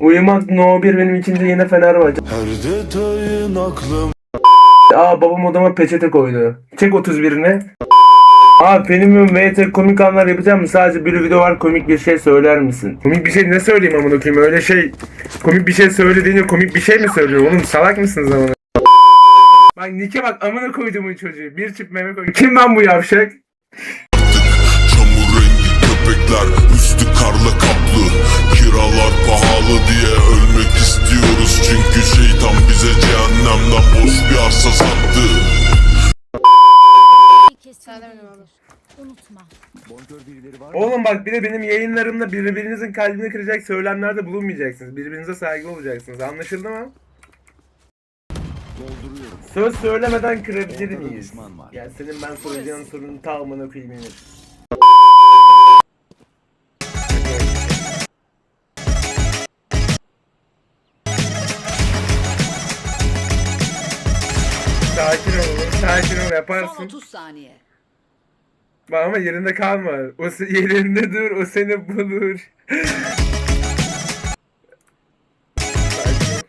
Uyumak no 1 benim için de yine Fenerbahçe. Her detayın aklım Aa babam odama peçete koydu. Çek 31'ini. Abi benim MT komik anlar yapacağım mı? Sadece bir video var komik bir şey söyler misin? Komik bir şey ne söyleyeyim amına koyayım? Öyle şey komik bir şey söylediğinde komik bir şey mi söylüyor? Oğlum salak mısınız amına? Bak Nike bak amına koyduğumun çocuğu. Bir çift meme koy. Kim lan bu yavşak? Çamur rengi köpekler Üstü karla kaplı boş bir arsa sattı kesinlikle. Unutma. Oğlum bak bir de benim yayınlarımda birbirinizin kalbini kıracak söylemlerde bulunmayacaksınız. Birbirinize saygı olacaksınız. Anlaşıldı mı? Söz söylemeden kırabilir miyiz? Ya senin ben soracağın sorunun tamamını koyayım Sakin ol sakin ol Son yaparsın. 30 saniye. Bak ama yerinde kalma. O se- yerinde dur, o seni bulur. Sakin ol.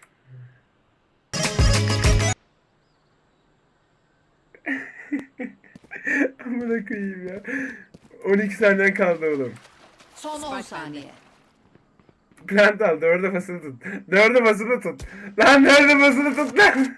Amına koyayım ya. 12 saniyen kaldı oğlum. Son 10 saniye. Plant al, dörde basılı tut. Dörde basılı tut. Lan dörde basılı tut lan.